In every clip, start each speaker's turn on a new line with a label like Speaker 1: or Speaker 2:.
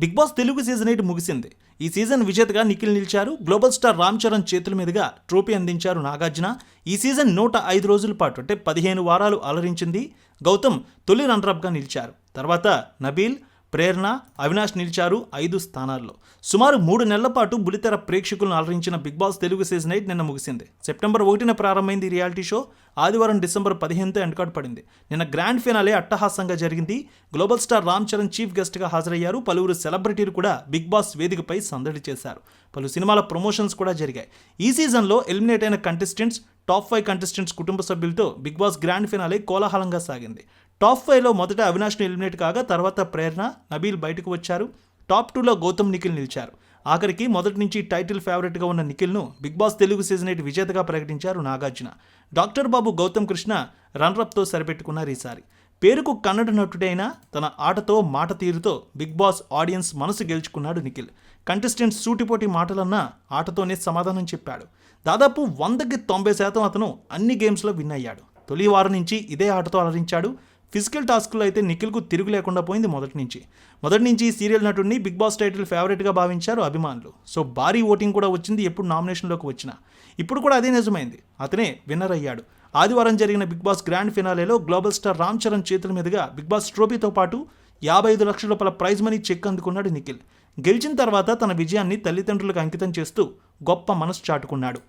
Speaker 1: Bigg Boss Telugu season eight ముగిసింది. ఈ season విజేతగా నిఖిల్ నిలిచారు. గ్లోబల్ స్టార్ రామ్ చరణ్ చేతుల మీదుగా ట్రోఫీ అందించారు నాగార్జున. ఈ సీజన్ నూట ఐదు రోజుల పాటు అంటే పదిహేను వారాలు అలరించింది. గౌతమ్ తొలి రన్నరప్గా నిలిచారు. తర్వాత నబీల్ ప్రేరణ అవినాష్ నిలిచారు ఐదు స్థానాల్లో. సుమారు మూడు నెలల పాటు బులితెర ప్రేక్షకులను అలరించిన Bigg Boss Telugu season eight నిన్న ముగిసింది. సెప్టెంబర్ ఒకటిన ప్రారంభమైంది ఈ రియాలిటీ షో. ఆదివారం డిసెంబర్ పదిహేనుతో ఎండ్కాట్ పడింది. నిన్న గ్రాండ్ ఫినాలే అట్టహాసంగా జరిగింది. Global star Ram Charan chief గెస్ట్గా హాజరయ్యారు. పలువురు సెలబ్రిటీలు కూడా బిగ్ బాస్ వేదికపై సందడి చేశారు. పలు సినిమాల ప్రమోషన్స్ కూడా జరిగాయి. ఈ సీజన్లో ఎలిమినేట్ అయిన కంటెస్టెంట్స్ టాప్ ఫైవ్ కంటెస్టెంట్స్ కుటుంబ సభ్యులతో బిగ్ బాస్ గ్రాండ్ ఫినాలే కోలాహలంగా సాగింది. టాప్ ఫైవ్లో మొదట అవినాష్ను ఎలిమినేట్ కాగా తర్వాత ప్రేరణ నబీల్ బయటకు వచ్చారు. టాప్ టూలో గౌతమ్ నిఖిల్ నిలిచారు. ఆఖరికి మొదటి నుంచి టైటిల్ ఫేవరెట్గా ఉన్న నిఖిల్ను Bigg Boss Telugu season eight విజేతగా ప్రకటించారు నాగార్జున. డాక్టర్ బాబు గౌతమ్ కృష్ణ రన్రప్తో సరిపెట్టుకున్నారు ఈసారి. పేరుకు కన్నడ నటుడైన తన ఆటతో మాట తీరుతో బిగ్ బాస్ ఆడియన్స్ మనసు గెలుచుకున్నాడు నిఖిల్. కంటెస్టెంట్ సూటిపోటి మాటలన్నా ఆటతోనే సమాధానం చెప్పాడు. దాదాపు వందకి తొంభై శాతం అతను అన్ని గేమ్స్లో విన్ అయ్యాడు. తొలి వారం నుంచి ఇదే ఆటతో అలరించాడు. ఫిజికల్ టాస్క్లో అయితే నిఖిల్కు తిరుగు లేకుండా పోయింది మొదటి నుంచి. మొదటి నుంచి సీరియల్ నటుడిని బిగ్ బాస్ టైటిల్ ఫేవరెట్గా భావించారు అభిమానులు. సో భారీ ఓటింగ్ కూడా వచ్చింది ఎప్పుడు నామినేషన్లోకి వచ్చినా. ఇప్పుడు కూడా అదే నిజమైంది. అతనే విన్నర్ అయ్యాడు. ఆదివారం జరిగిన బిగ్ బాస్ గ్రాండ్ ఫినాలేలో గ్లోబల్ స్టార్ రామ్ చరణ్ చేతుల మీదుగా బిగ్ బాస్ ట్రోఫీతో పాటు యాభై ఐదు లక్షల రూపాయల ప్రైజ్ మనీ చెక్ అందుకున్నాడు నిఖిల్. గెలిచిన తర్వాత తన విజయాన్ని తల్లిదండ్రులకు అంకితం చేస్తూ గొప్ప మనసు చాటుకున్నాడు.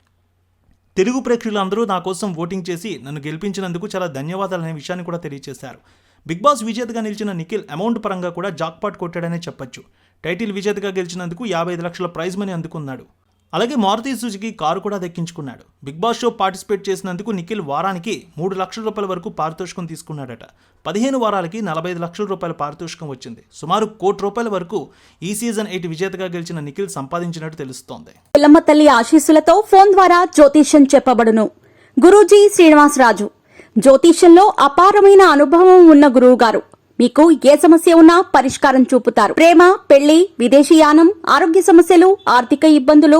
Speaker 1: తెలుగు ప్రేక్షకులందరూ నా కోసం ఓటింగ్ చేసి నన్ను గెలిపించినందుకు చాలా ధన్యవాదాలు అనే విషయాన్ని కూడా తెలియజేశారు. బిగ్ బాస్ విజేతగా నిలిచిన నిఖిల్ అమౌంట్ పరంగా కూడా జాక్పాట్ కొట్టాడనే చెప్పొచ్చు. టైటిల్ విజేతగా గెలిచినందుకు యాభై ఐదు లక్షల ప్రైజ్ మనీ అందుకున్నాడు. అలాగే మారుతి సుజుకి కారు కూడా దక్కించుకున్నాడు. బిగ్ బాస్ షో పార్టిసిపేట్ చేసినందుకు నిఖిల్ వారానికి మూడు లక్షల రూపాయల వరకు పారితోషికం తీసుకున్నాడట. పదిహేను వారాలకి నలభై ఐదు లక్షల రూపాయల పారితోషికం వచ్చింది. సుమారు కోటి రూపాయల వరకు ఈ సీజన్ ఎయిట్ విజేతగా గెలిచిన నిఖిల్ సంపాదించినట్టు తెలుస్తోంది.
Speaker 2: పిల్లమ్మ తల్లి ఆశీస్సులతో ఫోన్ ద్వారా జ్యోతిష్యం చెప్పబడును. గురూజీ శ్రీనివాసరాజు. జ్యోతిష్యంలో అపారమైన అనుభవం ఉన్న గురువు గారు మీకు ఏ సమస్య ఉన్నా పరిష్కారం చూపుతారు. ప్రేమ పెళ్ళి విదేశీయానం ఆరోగ్య సమస్యలు ఆర్థిక ఇబ్బందులు